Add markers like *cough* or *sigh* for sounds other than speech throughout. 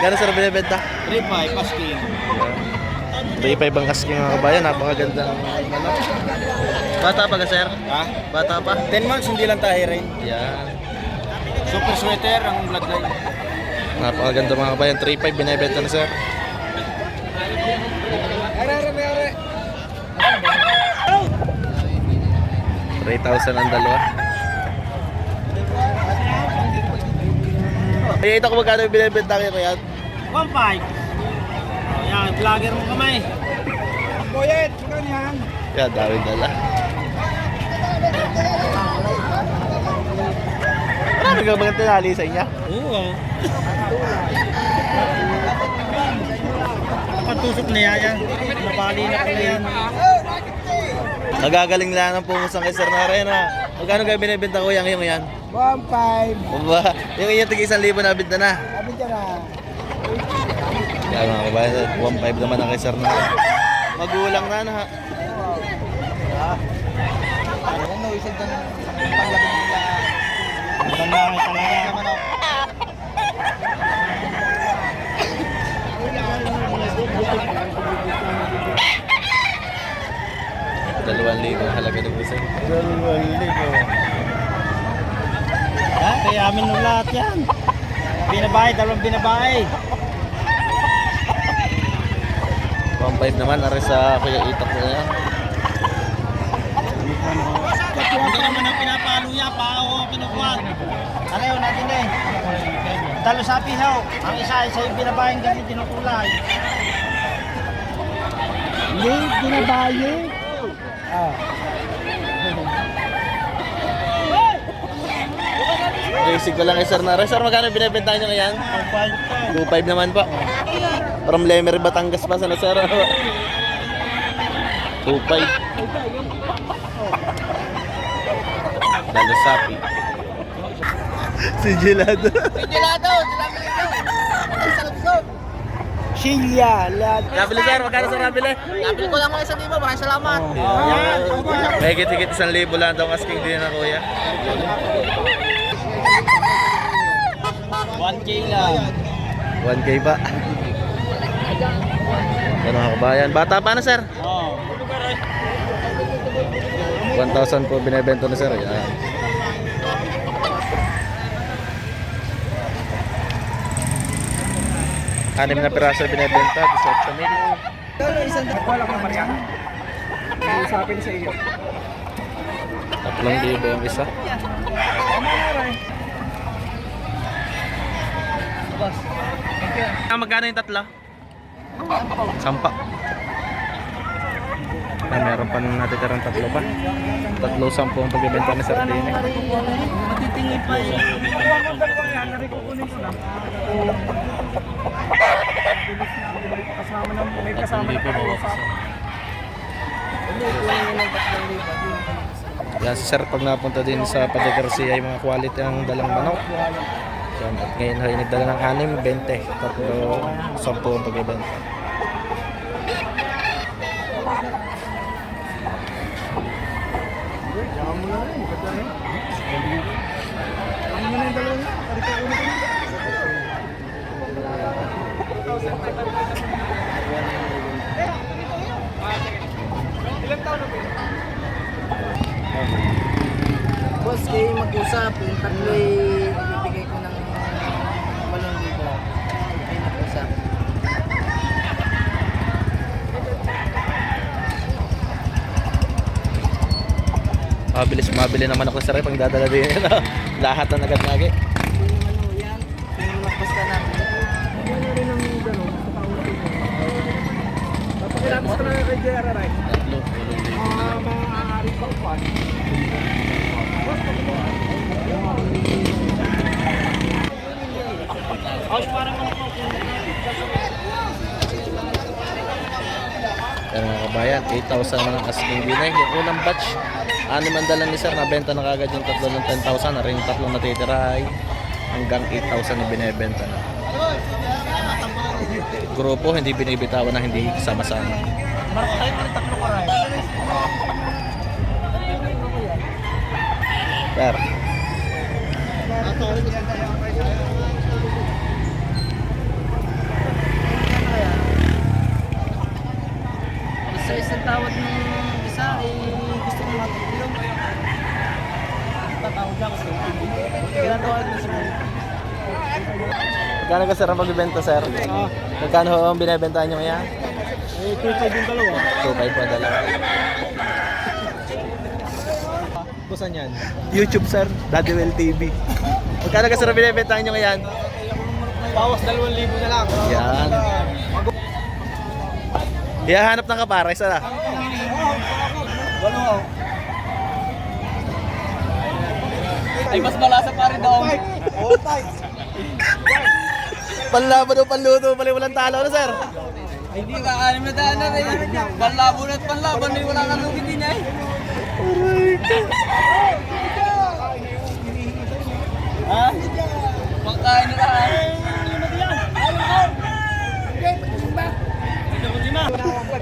Magkano sir binibenta? 3-5, pasking. 3.5 ang asking mga kabayan. Napakagandang manok. Bata pa ka sir? Ha? Bata pa? 10 months, hindi lang tayo rin. Yan. Super sweater ang bloodline. Napakaganda mga kabayan. 3.5 binibenta na sir. Are, are, are. 3,000 ang dalawa. Ay, ito kung magkano binibenta kayo kaya? 1-5. Yan, vlogger mo kamay. Boyet, magkano yan? Kaya dami dala. Marami ka mga tinali sa inyo. Oo. Patusok na yan. Nabali na pala yan. Nagagaling lang ng pumusang kay Sir Narena. Magkano kayo binibenta ko yung yung yan? 1-5. Ba, yung inyo tig isang libo na binta na. Sabi ka na. Kaya mga kabayan, 1.5 naman ang kay Narena. Magulang na na ha. Ayan, no, isang ang panglabing nila. Maganda talaga. Dalawang libo ang halaga ng isa. Ha? Kaya amin ng lahat yan. Binabae, dalawang binabae. 1.5 naman, ari sa Kuya Itak na yan. Hindi naman ang pinapalo yan, pao ang kinukuha. Ano yun natin eh? Talo sa pihaw. Ang isa ay sa'yo binabayang gabi tinukulay. Hindi, binabaye. Ah. Basic ko lang kay Sir Narena. Sir, magkano binibenta nyo ngayon? Ang bait ko. 2.5 naman po. From Lemery, Batangas pa sana Sir. 2.5. Lalo sapi. si Gelado. Silya, lahat. Nabili sir, magkano sir nabili? Nabili ko lang ng isang libo, maraming salamat. Yan. May higit-higit isang libo lang daw asking din na kuya. 1K lang. 1K pa. Ano mga kabayan? Bata pa na sir? Oh. 1,000 po binibenta na sir. Yan. Anim na piraso binibenta, 18 mil. Wala ko naman yan. Usapin sa iyo. Tatlong libo ang isa. Magkano yung tatlo? Sampa. Ah, meron pa nang natitirang tatlo pa. Tatlo sampo ang pagbibenta ni Sardine. Matitingin pa yun. Kasama na, may kasama na Yan si Sir pag napunta din sa Padre Garcia yung mga quality ang dalang manok. Yan, at ngayon ay nagdala ng 6, 20. Tatlo, 10 ang pagbibenta. Boss, kayo mag-usap. Yung tatlo'y ibibigay ko ng 8,000. Kayo mag-usap. Mabili naman ako sa rep ang dadala din yan. *laughs* Lahat na natin. Pakilapos ko na kay JR Rai. Tatlo. Mga maaari pa pa. Po. Yan mga kabayan, 8,000 naman ang asking binay. Yung unang batch, ano man dala ni sir, nabenta na kagad yung tatlo ng 10,000. Na rin yung tatlo natitira ay hanggang 8,000 na binebenta na. Grupo, hindi binibitawan na hindi sama-sama. Mark tayo, tatlo ko rin. Sir. Isa-isang tawad ng ay gusto ko matulog. Tatawag ako sa Ginagawa ko sa Magkano ka sir ang pagbibenta sir? Ah. Magkano ang binibenta niyo kaya? Eh, 2.5 yung dalawa. 2.5 po dalawa. Kusan yan? YouTube sir, Daddy Well TV. Magkano ka sir ang binibenta niyo kaya? Bawas 2,000 na lang. Yan. Iyahanap ng kapares, ah. ala. Walo. Ay, mas malasa pa rin daw. All time. Panlaban o panluto, pala walang talo na sir. Ay, di ka anim na daan na rin. Panlaban at panlaban, eh, wala kang lugi din eh. Ha? Pagkain nila ha?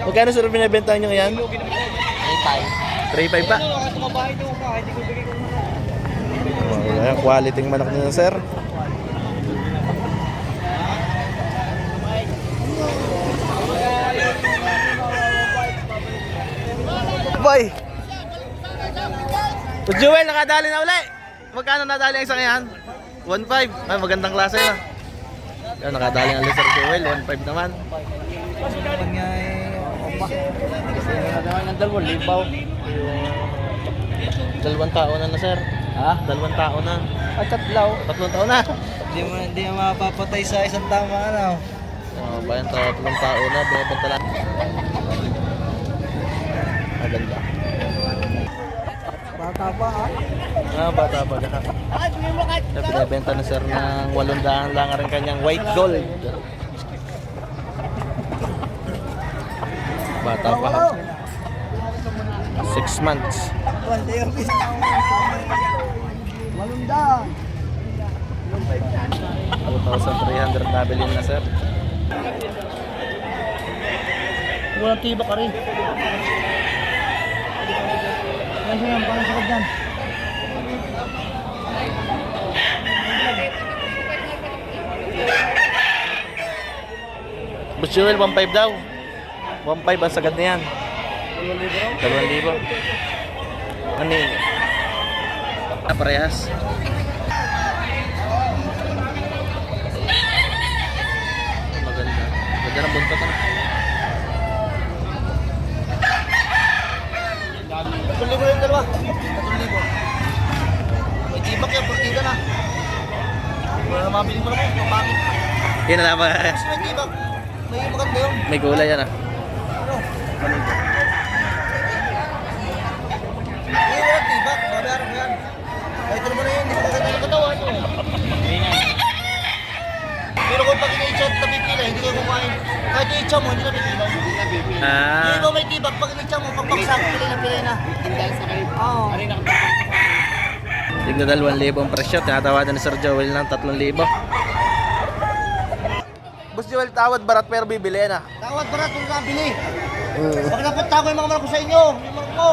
Magkano sir binibenta nyo ngayon? 3.5 pa. Wala, quality ng manok nila sir. Boy! Jewel, nakadali na uli. Magkano nadali ang isa ngayon? 1.5. Ay, magandang klase na. Yan, nakadali ang Sir Jewel. 1.5 naman. Ng dalawang libaw. Dalawang taon na na, sir. Ha? Dalawang taon na. At tatlaw. Tatlong taon na. Hindi mo hindi mo mapapatay sa isang tama ano. Oh, bayan tatlong taon na. Binibenta lang. Maganda. Bata pa ha? Ah, bata pa. Na binibenta na sir ng 800 lang rin kanyang white gold. Bata pa. 6 months. Malunda. 2,300 nabili na sir. Walang tiba ka rin. Kasi yan, parang sakit dyan. Boss Joel, 1.5 daw. 1.5 ang sagad na yan. 2,000. Ano yun? Ah, parehas. Maganda. Maganda ng buntot ano? Tuloy mo yung dalawa. Tuloy mo. May tibak yan, partida na. Wala na mabili mo na mo, pangit. Yan na naman. May tibak. May maganda yun. May gulay yan ah. Pero kung pag ina-itcha at napipila, hindi kayo kumain. Kahit i-itcha mo, hindi napipila. Ah. Hindi mo may tibak, pag ina-itcha mo, pagbaksak, pili na pili na. Oo. Tigna 2,000 ang presyo. Tinatawadan ni Sir Joel ng 3,000. Boss Joel, tawad barat pero bibili na. Tawad ba na itong nabili? Pag napunta ko yung mga manok ko sa inyo, yung manok ko.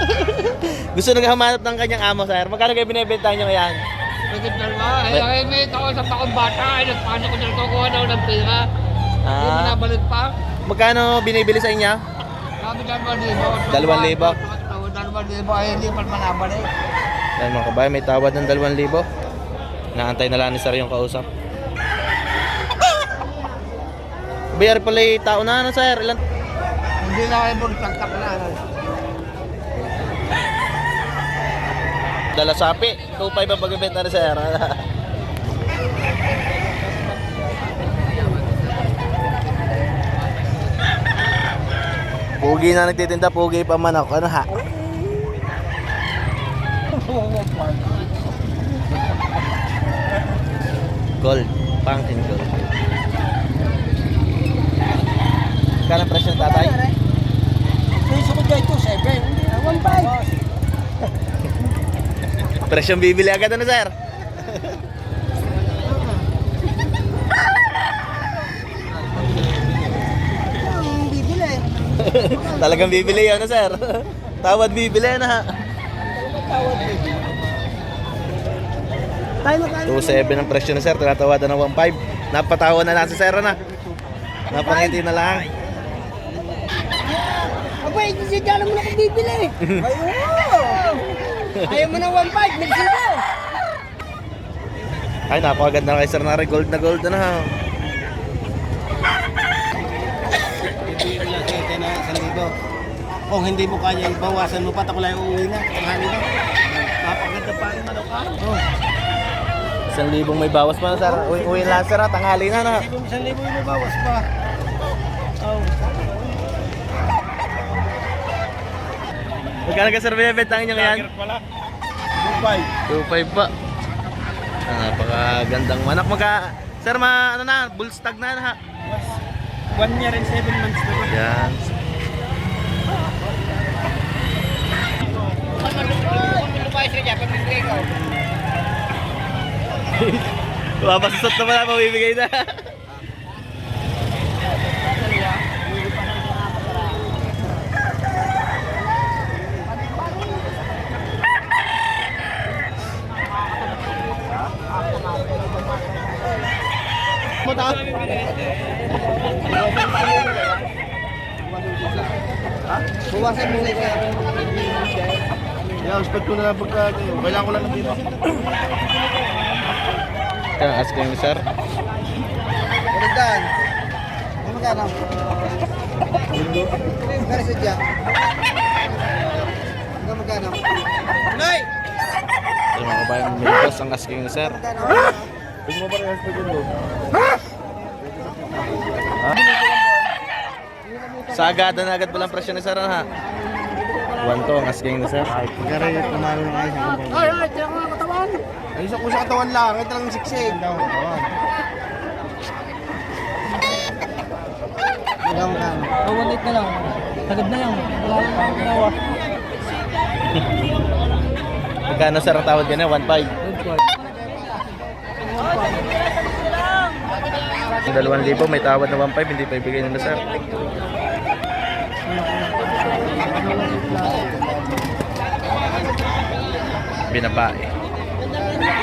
*laughs* Gusto naghahanap ng kanyang amo, sir. Magkano kayo binibenta niyo ngayon? Bakit dalawa? Eh, ay, may tao sa pakong bata. Ay, nagpasok ko dyan kukuha daw ng pera. Hindi mo Ah, nabalik pa. magkano binibili sa inyo? Sabi dalawang libo. Dalawang libo? Dalawang libo. Ay, hindi pa manabalik. Mga kabayan, may tawad ng 2,000. Naantay na lang ni sir yung kausap. Bayar pala yung tao na ano sir? Ilan? Hindi na kayo bultagtak na. ano. Dala sapi. 2,500 ang pagbibenta ni sir. Pugi na nagtitinda, pugi pa man ako. Ano ha? Gold. Pumpkin gold. Kano *laughs* ang presyo tatay? May sukod ka ito, 7. 1.5. Presyong bibili agad ano sir? bibili. *laughs* Talagang bibili yun, ano, sir? Tawad bibili na. Tayo na tayo. 2.7 ang presyo na sir, tinatawadan ng 1.5. Napatawa na lang si sir na. Napangiti na lang. Aba, hindi siya dyan mo na kung bibili. *laughs* Ayaw mo ng 1.5, nagsilo. Ay, napakaganda kay Sir Nare. Gold na gold na ha. Na libo. Kung hindi mo kaya, bawasan mo pa, ako lang uuwi na. Tanghali na. Napakaganda pa rin manok. Oh. Isang libong may bawas pa na sir. Uwi, uwi lang sir ha. Tanghali na na. Isang libo yung bawas pa. Oh. Magkano ka sir binibenta ang inyong yan? pala. Dubai. 2.5 pa. Ah, napakagandang manak. Magka... Sir, ma... Ano na? Bull stag na na ha. One year and seven months na. Yan. Mapasasot na pala, mabibigay na. Buwasan mo na siya. Yeah, expect ko na lang pagka kailangan ko lang ng dito. Ito ang ask ko yung sir. Magandaan. Ano magkano? Magkano sa dyan? Ano? Nay! Ito mga kabayan, boss ang ask ko yung sir. Magkano? Huwag mo ko Sa agad na agad walang presyo ni sir ano, ha. 1 to ang asking ni sir. Ay, pagkara yung tumalo ng ayos. Ay, ay, tiyan ko ang. Ayos ako sa katawan lang, ito lang siksik. Katawan. Magkano magkano? Oh, 1.8 na lang. Tagad na yan. Wala lang ang ginawa. Magkano sir ang tawad ganyan? 1.5. Ang 2,000 may tawad na 1.5 hindi pa ibigay nila sir. Binabae. Alam. Wala.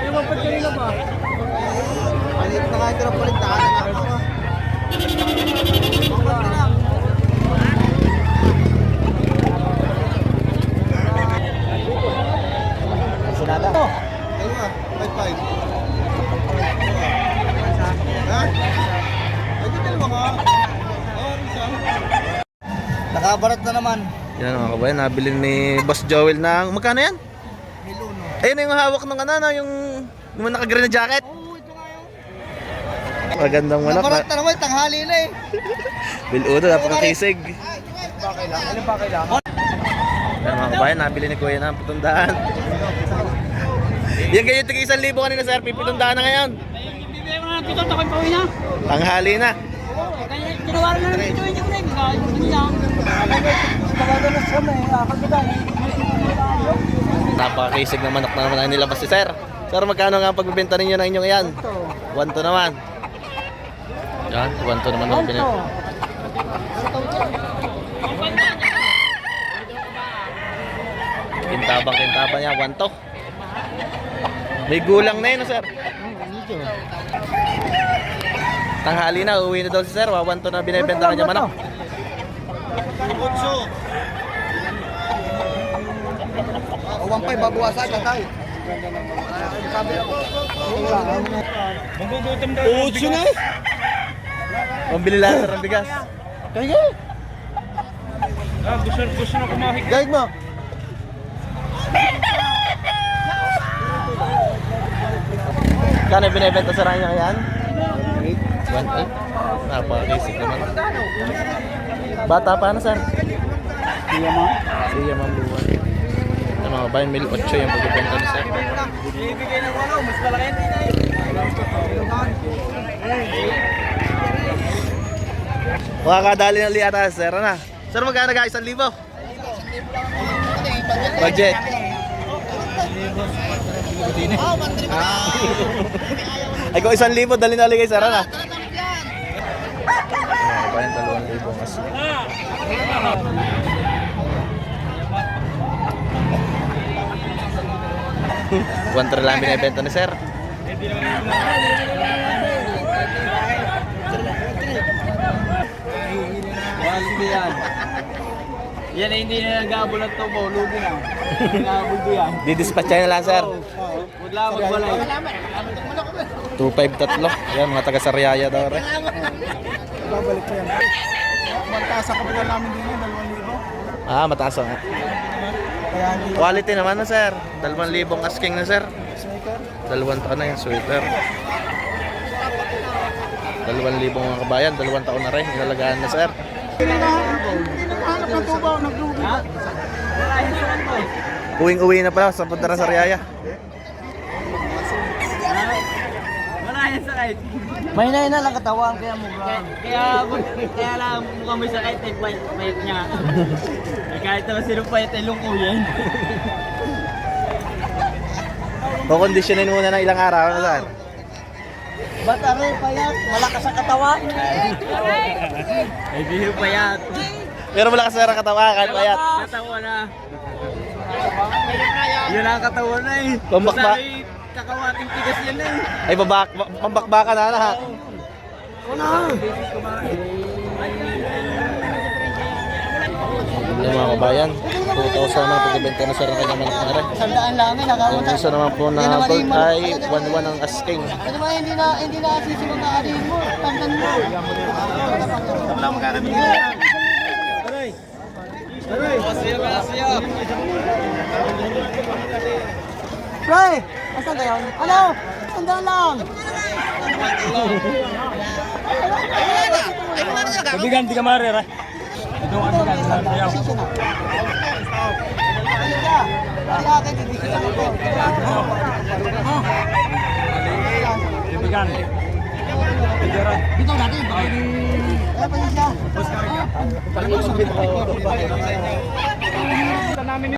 Yung mga kanina ba? Palit na ito ng palit. Na ako. Okay na lang. Sinada. Ayun nga, 5-5. Ha? Ay, di dalawa ka. Isa. Nakabarat na naman. Yan mga kabayan, nabili ni Boss Joel ng magkano yan? Miluno. Ayun yung hawak ng ano, no, yung yung naka-green na jacket. Oo, ito nga yun. Magandang manok. Nabarat Na, na naman. Tanghali na eh. *laughs* biludo, napakakisig. Ano bakay lang? Yan mga kabayan, nabili ni Kuya ng pitundaan. Yan ganyan, tigil isang libo kanina sir, pipitundaan na ngayon. Bibigay mo na ng pito. Takoy pa uwi na. Tanghali na. Tinawaran na ng pito. Hindi ko na Napakakisig na manok na naman ang nilabas si sir. Sir, magkano nga ang pagbibenta ninyo ng inyong yan? 1 to naman. Yan, 1 to naman ang pinag... Kintabang kintabang niya, 1 to. May gulang na yun, sir. Tanghali na, uwi na daw si sir. 1 to na binibenta kanya manok. Kutso. Uwang pa'y babawasan ka tayo. Magugutom daw. Kutso na eh. Pambili lang ng bigas. Kaya. Ah, gusto, gusto na kumahig. Guide mo. Kano binibenta sa ranya yan? 1.8. Napakisig naman. Bata pa na sir? Kaya mo. Siya ma'am buwan. Yung mga bayan, mil 8 yung pagbibenta ni sir. Ibigay ng walo. Mas malaki din eh. Makakadali ng liata sir na. Sir, magkano guys? 1,000? Budget. Ay kung 1,000, dali na ligay sir na. Mga bayan, 2,000 kasi. One tray lang binibenta ni sir. yan. Eh, hindi na nagabol at tubo, lugi na. Nagabol ko yan. Didispatch na lang, sir. Wala magbalay. 253. Yan, mga taga Sariaya daw. Re. Babalik ko yan. Mataas ang kapila namin din yun, 2,000. Ah, mataas ang. Quality naman na, sir. 2,000 asking na, sir. Dalawang taon na yung sweater. Dalawang libong mga kabayan, dalawang taon na rin. Inalagaan na, sir. Hindi na hanap ng tubaw, naglugi. Uwing-uwi na pala sa punta na sa Riyaya. Wala yan sakit. May na na lang katawan kaya mukha. Kaya, kaya lang mukha may sakit ay payat, payat niya. Eh, kahit naman sino payat ay lungko yan. Kukondisyonin muna ng ilang araw, ano, sir? Ba't aray, payat? Malakas ang katawan. Ay di payat. Pero malakas na ang katawan, kahit payat. Katawan na. Yun ang katawan na eh. Pambakba- Sabi, Kakawating tigas yan eh. Ay, babak, pambakbakan na, na, ha? Yung mga kabayan, 2,000 naman pagbibenta na sir ng kanyang manok na rin. Sandaan lang, eh, nakaw. Yung isa naman po na gold ay 1-1 ang asking. Ano ba, hindi na, hindi na sisimang na alihin mo. Tandaan mo. Wala magkakabili. Aray. Aray. Pre, asan kayo? Ano? Sandaan lang. Kabigan, di ka marir eh. Ito ang. Sayaw. Kaya akin, hindi kita ko. Kabigan. Dito natin. Kaya pa siya. Namin